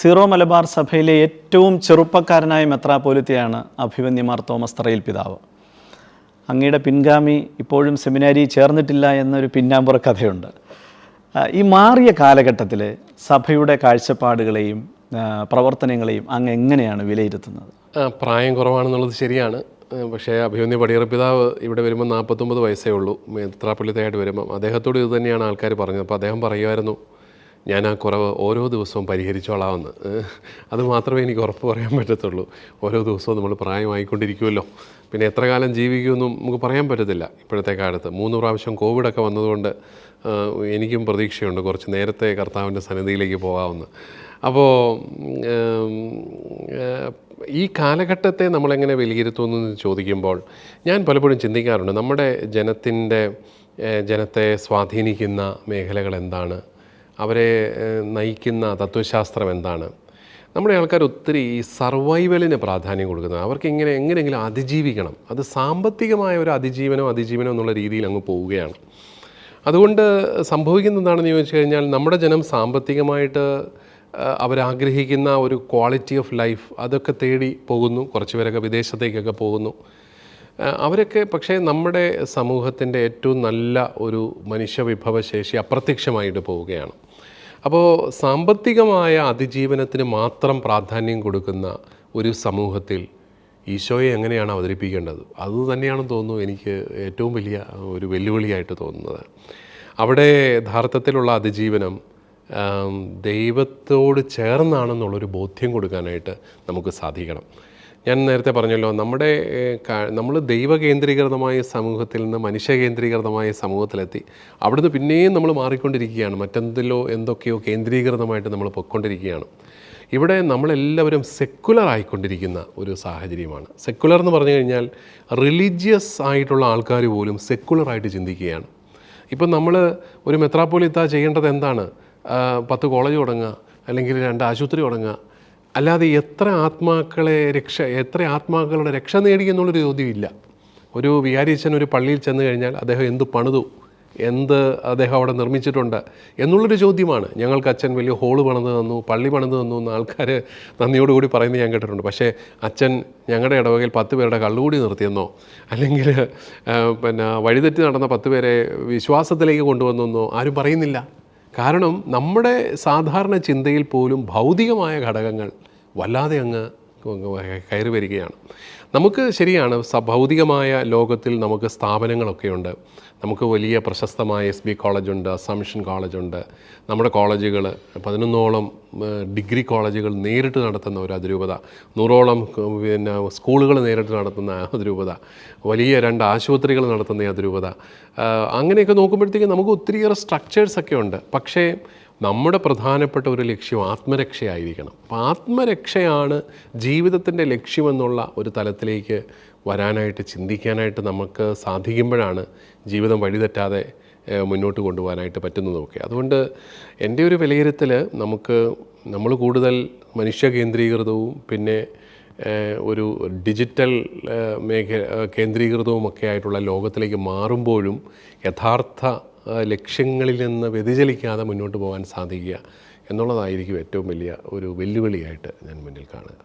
Zero Malabar സഭയിലെ ഏറ്റവും ചെറുപ്പക്കാരനായ മെത്രാപോലിത്തയാണ് അഭിവന്യമാർ തോമസ് തറയിൽ പിതാവ്. അങ്ങയുടെ പിൻഗാമി ഇപ്പോഴും സെമിനാരി ചേർന്നിട്ടില്ല എന്നൊരു പിന്നാമ്പുറ കഥയുണ്ട്. ഈ മാറിയ കാലഘട്ടത്തിൽ സഭയുടെ കാഴ്ചപ്പാടുകളെയും പ്രവർത്തനങ്ങളെയും അങ്ങ് എങ്ങനെയാണ് വിലയിരുത്തുന്നത്? പ്രായം കുറവാണെന്നുള്ളത് ശരിയാണ്. പക്ഷേ അഭിമന്യ പടിയറ പിതാവ് ഇവിടെ വരുമ്പോൾ നാൽപ്പത്തൊമ്പത് വയസ്സേ ഉള്ളൂ. മെത്രാപ്പള്ളിത്തയായിട്ട് വരുമ്പം. അദ്ദേഹത്തോട് ഇത് തന്നെയാണ് ആൾക്കാർ പറഞ്ഞത്. അപ്പോൾ അദ്ദേഹം പറയുമായിരുന്നു ഞാൻ ആ കുറവ് ഓരോ ദിവസവും പരിഹരിച്ചോളാമെന്ന്. അത് മാത്രമേ എനിക്ക് ഉറപ്പ് പറയാൻ പറ്റത്തുള്ളൂ. ഓരോ ദിവസവും നമ്മൾ പ്രായമായിക്കൊണ്ടിരിക്കുമല്ലോ പിന്നെ എത്ര കാലം ജീവിക്കുമെന്നും നമുക്ക് പറയാൻ പറ്റത്തില്ല ഇപ്പോഴത്തെ കാലത്ത്. മൂന്ന് പ്രാവശ്യം കോവിഡൊക്കെ വന്നതുകൊണ്ട് എനിക്കും പ്രതീക്ഷയുണ്ട് കുറച്ച് നേരത്തെ കർത്താവിന്റെ സന്നിധിയിലേക്ക് പോകാമെന്ന്. അപ്പോൾ ഈ കാലഘട്ടത്തെ നമ്മളെങ്ങനെ എന്ന് ചോദിക്കുമ്പോൾ ഞാൻ പലപ്പോഴും ചിന്തിക്കാറുണ്ട് നമ്മുടെ ജനത്തിന്റെ ജനത്തെ സ്വാധീനിക്കുന്ന മേഖലകൾ എന്താണ്? അവരെ നയിക്കുന്ന തത്വശാസ്ത്രം എന്താണ്? നമ്മുടെ ആൾക്കാർ ഒത്തിരി ഈ സർവൈവലിന് പ്രാധാന്യം കൊടുക്കുന്നത്. അവർക്ക് ഇങ്ങനെ എങ്ങനെയെങ്കിലും അതിജീവിക്കണം. അത് സാമ്പത്തികമായ ഒരു അതിജീവനം അതിജീവനം എന്നുള്ള രീതിയിൽ അങ്ങ് പോവുകയാണ്. അതുകൊണ്ട് സംഭവിക്കുന്നത് എന്താണെന്ന് ചോദിച്ചു കഴിഞ്ഞാൽ നമ്മുടെ ജനം സാമ്പത്തികമായിട്ട് അവരാഗ്രഹിക്കുന്ന ഒരു ക്വാളിറ്റി ഓഫ് ലൈഫ് അതൊക്കെ തേടി പോകുന്നു. കുറച്ച് പേരൊക്കെ വിദേശത്തേക്കൊക്കെ പോകുന്നു. അവരൊക്കെ പക്ഷേ നമ്മുടെ സമൂഹത്തിന്റെ ഏറ്റവും നല്ല ഒരു മനുഷ്യ മനുഷ്യവിഭവശേഷി അപ്രത്യക്ഷമായിട്ട് പോവുകയാണ്. അപ്പോൾ സാമ്പത്തികമായ അതിജീവനത്തിന് മാത്രം പ്രാധാന്യം കൊടുക്കുന്ന ഒരു സമൂഹത്തിൽ ഈശോയെ എങ്ങനെയാണ് അവതരിപ്പിക്കേണ്ടത്? അത് തന്നെയാണെന്ന് തോന്നുന്നു എനിക്ക് ഏറ്റവും വലിയ ഒരു വെല്ലുവിളിയായിട്ട് തോന്നുന്നത്. അവിടെ യഥാർത്ഥത്തിലുള്ള അതിജീവനം ദൈവത്തോട് ചേർന്നാണെന്നുള്ളൊരു ബോധ്യം കൊടുക്കാനായിട്ട് നമുക്ക് സാധിക്കണം. ഞാൻ നേരത്തെ പറഞ്ഞല്ലോ നമ്മുടെ നമ്മൾ ദൈവകേന്ദ്രീകൃതമായ സമൂഹത്തിൽ നിന്ന് മനുഷ്യകേന്ദ്രീകൃതമായ സമൂഹത്തിലെത്തി. അവിടുന്ന് പിന്നെയും നമ്മൾ മാറിക്കൊണ്ടിരിക്കുകയാണ്. മറ്റെന്തിലോ എന്തൊക്കെയോ കേന്ദ്രീകൃതമായിട്ട് നമ്മൾ പൊയ്ക്കൊണ്ടിരിക്കുകയാണ്. ഇവിടെ നമ്മളെല്ലാവരും സെക്കുലർ ആയിക്കൊണ്ടിരിക്കുന്ന ഒരു സാഹചര്യമാണ്. സെക്കുലർ എന്ന് പറഞ്ഞു കഴിഞ്ഞാൽ റിലീജിയസ് ആയിട്ടുള്ള ആൾക്കാർ പോലും സെക്കുലറായിട്ട് ചിന്തിക്കുകയാണ്. ഇപ്പം നമ്മൾ ഒരു മെത്രാപ്പോലിത്ത ചെയ്യേണ്ടത് എന്താണ്? പത്ത് കോളേജ് തുടങ്ങുക അല്ലെങ്കിൽ രണ്ട് ആശുപത്രി തുടങ്ങുക അല്ലാതെ എത്ര ആത്മാക്കളെ രക്ഷ എത്ര ആത്മാക്കളുടെ രക്ഷ നേടി എന്നുള്ളൊരു ചോദ്യമില്ല. ഒരു വിഹാരീശൻ ഒരു പള്ളിയിൽ ചെന്ന് കഴിഞ്ഞാൽ അദ്ദേഹം എന്ത് പണിതു? എന്ത് അദ്ദേഹം അവിടെ നിർമ്മിച്ചിട്ടുണ്ട്? എന്നുള്ളൊരു ചോദ്യമാണ്. ഞങ്ങൾക്ക് അച്ഛൻ വലിയ ഹോൾ പണിത് തന്നു പള്ളി പണിത് തന്നു എന്ന് ആൾക്കാർ നന്ദിയോടുകൂടി പറയുന്നത് ഞാൻ കേട്ടിട്ടുണ്ട്. പക്ഷേ അച്ഛൻ ഞങ്ങളുടെ ഇടവകയിൽ പത്ത് പേരുടെ കള്ളുകൂടി നിർത്തിയെന്നോ അല്ലെങ്കിൽ പിന്നെ വഴിതെറ്റി നടന്ന പത്ത് പേരെ വിശ്വാസത്തിലേക്ക് കൊണ്ടുവന്നോ ആരും പറയുന്നില്ല. കാരണം നമ്മുടെ സാധാരണ ചിന്തയിൽ പോലും ഭൗതികമായ ഘടകങ്ങൾ വല്ലാതെ അങ്ങ് കയറി വരികയാണ്. നമുക്ക് ശരിയാണ് ഭൗതികമായ ലോകത്തിൽ നമുക്ക് സ്ഥാപനങ്ങളൊക്കെ ഉണ്ട് നമുക്ക് വലിയ പ്രശസ്തമായ എസ് ബി കോളേജുണ്ട് അസംഷൻ കോളേജുണ്ട്. നമ്മുടെ കോളേജുകൾ പതിനൊന്നോളം ഡിഗ്രി കോളേജുകൾ നേരിട്ട് നടത്തുന്ന ഒരു അതിരൂപത. നൂറോളം പിന്നെ സ്കൂളുകൾ നേരിട്ട് നടത്തുന്ന അതിരൂപത. വലിയ രണ്ട് ആശുപത്രികൾ നടത്തുന്ന അതിരൂപത. അങ്ങനെയൊക്കെ നോക്കുമ്പോഴത്തേക്കും നമുക്ക് ഒത്തിരിയേറെ സ്ട്രക്ചേഴ്സൊക്കെ ഉണ്ട്. പക്ഷേ നമ്മുടെ പ്രധാനപ്പെട്ട ഒരു ലക്ഷ്യം ആത്മരക്ഷയായിരിക്കണം. അപ്പോൾ ആത്മരക്ഷയാണ് ജീവിതത്തിന്റെ ലക്ഷ്യമെന്നുള്ള ഒരു തലത്തിലേക്ക് വരാനായിട്ട് ചിന്തിക്കാനായിട്ട് നമുക്ക് സാധിക്കുമ്പോഴാണ് ജീവിതം വഴിതെറ്റാതെ മുന്നോട്ട് കൊണ്ടുപോകാനായിട്ട് പറ്റുന്നതൊക്കെ. അതുകൊണ്ട് എന്റെ ഒരു വിലയിരുത്തൽ നമുക്ക് നമ്മൾ കൂടുതൽ മനുഷ്യ കേന്ദ്രീകൃതവും പിന്നെ ഒരു ഡിജിറ്റൽ ഏഹ്, കേന്ദ്രീകൃതവുമൊക്കെ ആയിട്ടുള്ള ലോകത്തിലേക്ക് മാറുമ്പോഴും യഥാർത്ഥ ലക്ഷ്യങ്ങളിൽ നിന്ന് വ്യതിചലിക്കാതെ മുന്നോട്ട് പോകാൻ സാധിക്കുക എന്നുള്ളതായിരിക്കും ഏറ്റവും വലിയ ഒരു വെല്ലുവിളിയായിട്ട് ഞാൻ മുന്നിൽ കാണുക.